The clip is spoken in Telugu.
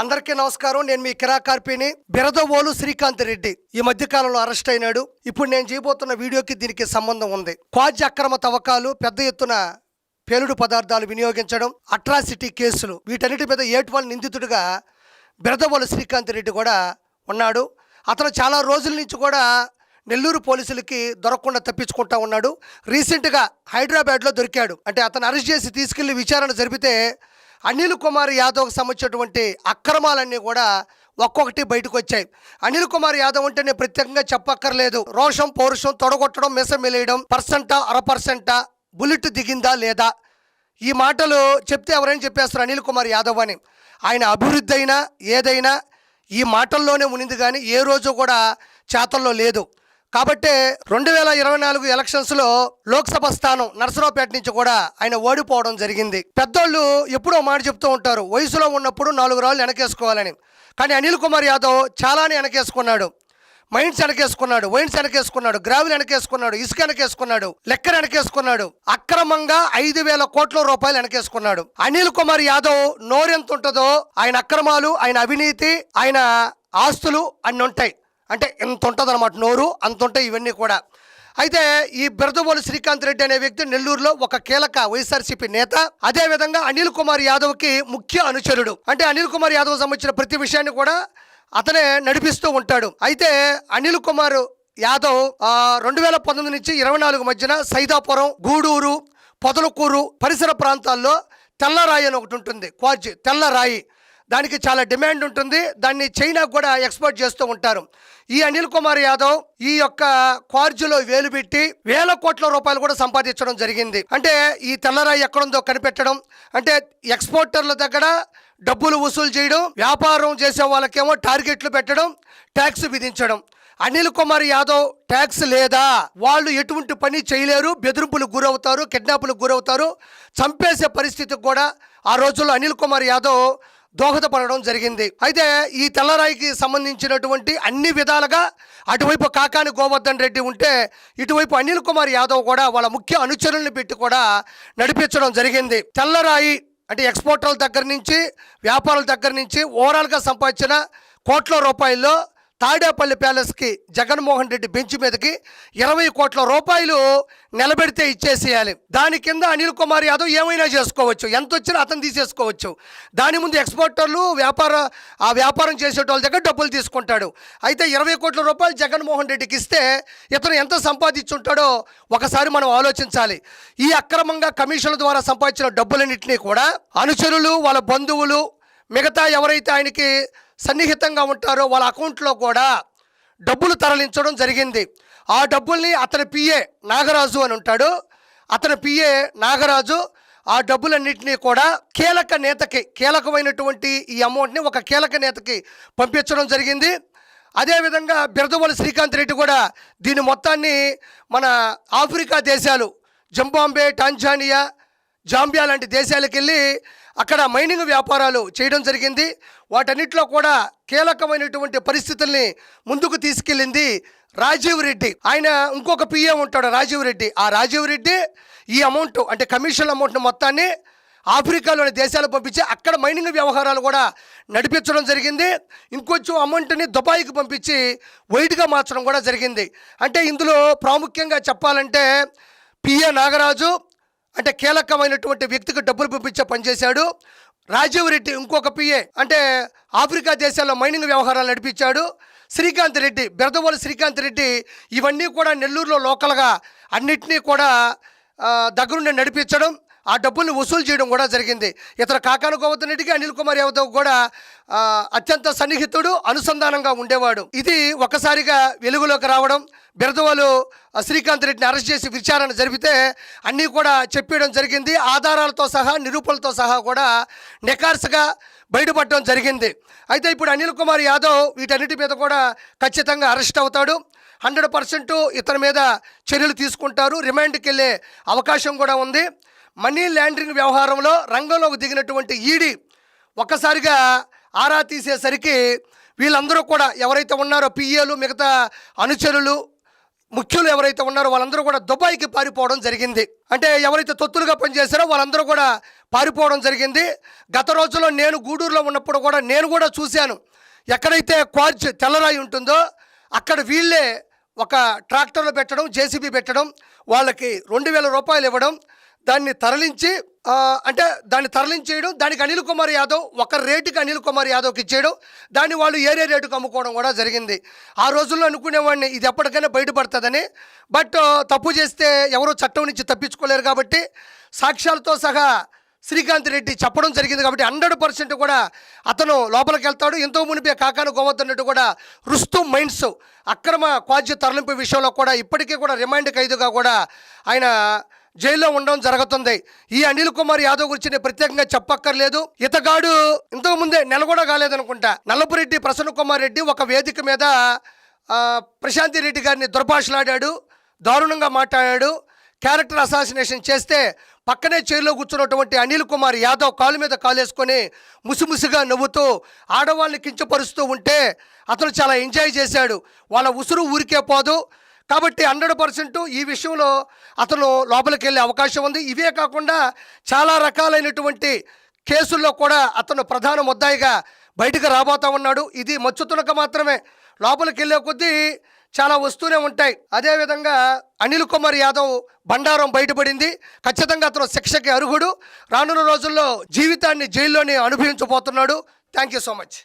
అందరికీ నమస్కారం. నేను మీ కిరాకార్పిని బిరదవోలు శ్రీకాంత్ రెడ్డి. ఈ మధ్య కాలంలో అరెస్ట్ అయినాడు. ఇప్పుడు నేను చేయబోతున్న వీడియోకి దీనికి సంబంధం ఉంది. క్వాజ్ అక్రమ తవ్వకాలు పెద్ద ఎత్తున పేలుడు పదార్థాలు వినియోగించడం అట్రాసిటీ కేసులు వీటన్నిటి మీద ఏటువల్ నిందితుడిగా బిరదవోలు శ్రీకాంత్ రెడ్డి కూడా ఉన్నాడు. అతను చాలా రోజుల నుంచి కూడా నెల్లూరు పోలీసులకి దొరకకుండా తప్పించుకుంటా ఉన్నాడు. రీసెంట్గా హైదరాబాద్లో దొరికాడు. అంటే అతను అరెస్ట్ చేసి తీసుకెళ్ళి విచారణ జరిపితే అనిల్ కుమార్ యాదవ్కి సంబంధించినటువంటి అక్రమాలన్నీ కూడా ఒక్కొక్కటి బయటకు వచ్చాయి. అనిల్ కుమార్ యాదవ్ అంటే నేను ప్రత్యేకంగా చెప్పక్కర్లేదు. రోషం పౌరుషం తొడగొట్టడం మిసం మెలేయడం పర్సెంటా అర పర్సెంటా బుల్లెట్ దిగిందా లేదా? ఈ మాటలు చెప్తే ఎవరైనా చెప్పేస్తారు అనిల్ కుమార్ యాదవ్ అని. ఆయన అభివృద్ధి అయినా ఏదైనా ఈ మాటల్లోనే ఉనింది కానీ ఏ రోజు కూడా చేతల్లో లేదు. కాబట్టే రెండు వేల ఇరవై నాలుగు ఎలక్షన్స్లో లోక్సభ స్థానం నరసరావుపేట నుంచి కూడా ఆయన ఓడిపోవడం జరిగింది. పెద్దోళ్ళు ఎప్పుడో మాట చెప్తూ ఉంటారు వయసులో ఉన్నప్పుడు నాలుగు రాళ్ళు వెనకేసుకోవాలని. కానీ అనిల్ కుమార్ యాదవ్ చాలానే వెనకేసుకున్నాడు. మైండ్స్ వెనకేసుకున్నాడు వైన్స్ వెనకేసుకున్నాడు గ్రావిల్ వెనకేసుకున్నాడు ఇసుక వెనకేసుకున్నాడు లెక్కర్ వెనకేసుకున్నాడు. అక్రమంగా ఐదు వేల కోట్ల రూపాయలు వెనకేసుకున్నాడు. అనిల్ కుమార్ యాదవ్ నోరెంత ఉంటుందో ఆయన అక్రమాలు ఆయన అవినీతి ఆయన ఆస్తులు అన్నీ ఉంటాయి అంటే ఎంత ఉంటుంది అనమాట నోరు అంత ఉంటాయి ఇవన్నీ కూడా. అయితే ఈ బిరదబోలు శ్రీకాంత్ రెడ్డి అనే వ్యక్తి నెల్లూరులో ఒక కీలక వైఎస్ఆర్సీపీ నేత అదే విధంగా అనిల్ కుమార్ యాదవ్కి ముఖ్య అనుచరుడు. అంటే అనిల్ కుమార్ యాదవ్ సంబంధించిన ప్రతి విషయాన్ని కూడా అతనే నడిపిస్తూ ఉంటాడు. అయితే అనిల్ కుమార్ యాదవ్ రెండు వేల పంతొమ్మిది నుంచి ఇరవై నాలుగు మధ్యన సైదాపురం గూడూరు పొదలకూరు పరిసర ప్రాంతాల్లో తెల్లరాయి అని ఒకటి ఉంటుంది. క్వార్జ్ తెల్లరాయి. దానికి చాలా డిమాండ్ ఉంటుంది. దాన్ని చైనా కూడా ఎక్స్పోర్ట్ చేస్తూ ఉంటారు. ఈ అనిల్ కుమార్ యాదవ్ ఈ యొక్క క్వార్జులో వేలు పెట్టి వేల కోట్ల రూపాయలు కూడా సంపాదించడం జరిగింది. అంటే ఈ తెల్లరాయి ఎక్కడుందో కనిపెట్టడం. అంటే ఎక్స్పోర్టర్ల దగ్గర డబ్బులు వసూలు చేయడం వ్యాపారం చేసే వాళ్ళకేమో టార్గెట్లు పెట్టడం ట్యాక్స్ విధించడం. అనిల్ కుమార్ యాదవ్ ట్యాక్స్ లేదా? వాళ్ళు ఎటువంటి పని చేయలేరు. బెదిరింపులకు గురవుతారు కిడ్నాపులకు గురవుతారు. చంపేసే పరిస్థితికి కూడా ఆ రోజుల్లో అనిల్ కుమార్ యాదవ్ దోహదపడడం జరిగింది. అయితే ఈ తెల్లరాయికి సంబంధించినటువంటి అన్ని విధాలుగా అటువైపు కాకాని గోవర్ధన్ రెడ్డి ఉంటే ఇటువైపు అనిల్ కుమార్ యాదవ్ కూడా వాళ్ళ ముఖ్య అనుచరుల్ని పెట్టి కూడా నడిపించడం జరిగింది. తెల్లరాయి అంటే ఎక్స్పోర్టర్ల దగ్గర నుంచి వ్యాపారుల దగ్గర నుంచి ఓవరాల్గా సంపాదించిన కోట్ల రూపాయల్లో తాడేపల్లి ప్యాలెస్కి జగన్మోహన్ రెడ్డి బెంచ్ మీదకి ఇరవై కోట్ల రూపాయలు నిలబెడితే ఇచ్చేసేయాలి. దాని కింద అనిల్ కుమార్ యాదవ్ ఏమైనా చేసుకోవచ్చు ఎంత వచ్చినా అతను తీసేసుకోవచ్చు. దాని ముందు ఎక్స్పోర్టర్లు వ్యాపార ఆ వ్యాపారం చేసేటోళ్ళ దగ్గర డబ్బులు తీసుకుంటాడు. అయితే ఇరవై కోట్ల రూపాయలు జగన్మోహన్ రెడ్డికి ఇస్తే ఇతను ఎంత సంపాదించుంటాడో ఒకసారి మనం ఆలోచించాలి. ఈ అక్రమంగా కమిషన్ల ద్వారా సంపాదించిన డబ్బులన్నింటినీ కూడా అనుచరులు వాళ్ళ బంధువులు మిగతా ఎవరైతే ఆయనకి సన్నిహితంగా ఉంటారో వాళ్ళ అకౌంట్లో కూడా డబ్బులు తరలించడం జరిగింది. ఆ డబ్బుల్ని అతని పిఏ నాగరాజు అని ఉంటాడు. అతని పిఏ నాగరాజు ఆ డబ్బులన్నింటినీ కూడా కీలక నేతకి కీలకమైనటువంటి ఈ అమౌంట్ని ఒక కీలక నేతకి పంపించడం జరిగింది. అదేవిధంగా బిరదవల్లి శ్రీకాంత్ రెడ్డి కూడా దీని మొత్తాన్ని మన ఆఫ్రికా దేశాలు జింబాంబే టాంజానియా జాంబియా లాంటి దేశాలకు వెళ్ళి అక్కడ మైనింగ్ వ్యాపారాలు చేయడం జరిగింది. వాటన్నిటిలో కూడా కీలకమైనటువంటి పరిస్థితుల్ని ముందుకు తీసుకెళ్ళింది రాజీవ్ రెడ్డి. ఆయన ఇంకొక పిఏ ఉంటాడు రాజీవ్ రెడ్డి. ఆ రాజీవ్ రెడ్డి ఈ అమౌంట్ అంటే కమిషన్ అమౌంట్ మొత్తాన్ని ఆఫ్రికాలోని దేశాలకు పంపించి అక్కడ మైనింగ్ వ్యవహారాలు కూడా నడిపించడం జరిగింది. ఇంకొంచెం అమౌంట్ని దుబాయ్కి పంపించి వైట్గా మార్చడం కూడా జరిగింది. అంటే ఇందులో ప్రాముఖ్యంగా చెప్పాలంటే పిఏ నాగరాజు అంటే కీలకమైనటువంటి వ్యక్తికి డబ్బులు పంపించే పనిచేశాడు రాజీవ్ రెడ్డి ఇంకొక పిఏ అంటే ఆఫ్రికా దేశాల్లో మైనింగ్ వ్యవహారాలు నడిపించాడు. శ్రీకాంత్ రెడ్డి బెరదవోలు శ్రీకాంత్ రెడ్డి ఇవన్నీ కూడా నెల్లూరులో లోకల్గా అన్నిటినీ కూడా దగ్గరుండి నడిపించడం. ఆ డబ్బుల్ని వసూలు చేయడం కూడా జరిగింది. ఇతర కాకాను అనిల్ కుమార్ యాదవ్ కూడా అత్యంత సన్నిహితుడు అనుసంధానంగా ఉండేవాడు. ఇది ఒక్కసారిగా వెలుగులోకి రావడం బిరదవాలు శ్రీకాంత్ రెడ్డిని అరెస్ట్ చేసి విచారణ జరిపితే అన్నీ కూడా చెప్పడం జరిగింది. ఆధారాలతో సహా నిరూపణలతో సహా కూడా నెకార్స్గా బయటపడడం జరిగింది. అయితే ఇప్పుడు అనిల్ కుమార్ యాదవ్ వీటన్నిటి మీద కూడా ఖచ్చితంగా అరెస్ట్ అవుతాడు. హండ్రెడ్ పర్సెంట్ ఇతని మీద చర్యలు తీసుకుంటారు. రిమాండ్కి వెళ్ళే అవకాశం కూడా ఉంది. మనీ ల్యాండరింగ్ వ్యవహారంలో రంగంలోకి దిగినటువంటి ఈడీ ఒక్కసారిగా ఆరా తీసేసరికి వీళ్ళందరూ కూడా ఎవరైతే ఉన్నారో పిఏలు మిగతా అనుచరులు ముఖ్యులు ఎవరైతే ఉన్నారో వాళ్ళందరూ కూడా దుబాయ్కి పారిపోవడం జరిగింది. అంటే ఎవరైతే తొత్తులుగా పనిచేశారో వాళ్ళందరూ కూడా పారిపోవడం జరిగింది. గత రోజుల్లో నేను గూడూరులో ఉన్నప్పుడు కూడా నేను కూడా చూశాను. ఎక్కడైతే క్వార్జ్ తెల్లరాయి ఉంటుందో అక్కడ వీళ్ళే ఒక ట్రాక్టర్లు పెట్టడం జేసీబీ పెట్టడం వాళ్ళకి రెండు వేల రూపాయలు ఇవ్వడం దాన్ని తరలించి అంటే దాన్ని తరలించేయడం దానికి అనిల్ కుమార్ యాదవ్ ఒక రేటుకి అనిల్ కుమార్ యాదవ్కి ఇచ్చేయడం దాన్ని వాళ్ళు ఏరే రేటుకు అమ్ముకోవడం కూడా జరిగింది. ఆ రోజుల్లో అనుకునేవాడిని ఇది ఎప్పటికైనా బయటపడుతుందని. బట్ తప్పు చేస్తే ఎవరో చట్టం నుంచి తప్పించుకోలేరు కాబట్టి సాక్ష్యాలతో సహా శ్రీకాంత్ రెడ్డి చెప్పడం జరిగింది కాబట్టి హండ్రెడ్ పర్సెంట్ కూడా అతను లోపలికి వెళ్తాడు. ఎంతో మునిపే కాకాను గోవద్దన్నట్టు కూడా రుస్తు మైండ్స్ అక్రమ క్వాజ్య తరలింపు విషయంలో కూడా ఇప్పటికీ కూడా రిమైండ్ ఖైదుగా కూడా ఆయన జైల్లో ఉండడం జరుగుతుంది. ఈ అనిల్ కుమార్ యాదవ్ గురించి నేను ప్రత్యేకంగా చెప్పక్కర్లేదు. ఇతగాడు ఇంతకు ముందే నెల కూడా కాలేదనుకుంటా. నల్లపురెడ్డి ప్రసన్న కుమార్ రెడ్డి ఒక వేదిక మీద ప్రశాంతి రెడ్డి గారిని దుర్భాషలాడాడు దారుణంగా మాట్లాడాడు. క్యారెక్టర్ అసాసినేషన్ చేస్తే పక్కనే చైర్లో కూర్చున్నటువంటి అనిల్ కుమార్ యాదవ్ కాలు మీద కాలేసుకొని ముసిముసిగా నవ్వుతూ ఆడవాళ్ళని కించపరుస్తూ ఉంటే అతను చాలా ఎంజాయ్ చేశాడు. వాళ్ళ ఉసురు ఊరికే పోదు. కాబట్టి హండ్రెడ్ పర్సెంట్ ఈ విషయంలో అతను లోపలికి వెళ్ళే అవకాశం ఉంది. ఇవే కాకుండా చాలా రకాలైనటువంటి కేసుల్లో కూడా అతను ప్రధాన ముద్దాయిగా బయటకు రాబోతా ఉన్నాడు. ఇది మచ్చుతునక మాత్రమే. లోపలికి వెళ్ళే కొద్దీ చాలా వస్తూనే ఉంటాయి. అదేవిధంగా అనిల్ కుమార్ యాదవ్ బండారం బయటపడింది. ఖచ్చితంగా అతను శిక్షకి అర్హుడు. రానున్న రోజుల్లో జీవితాన్ని జైల్లోనే అనుభవించబోతున్నాడు. Thank you so much.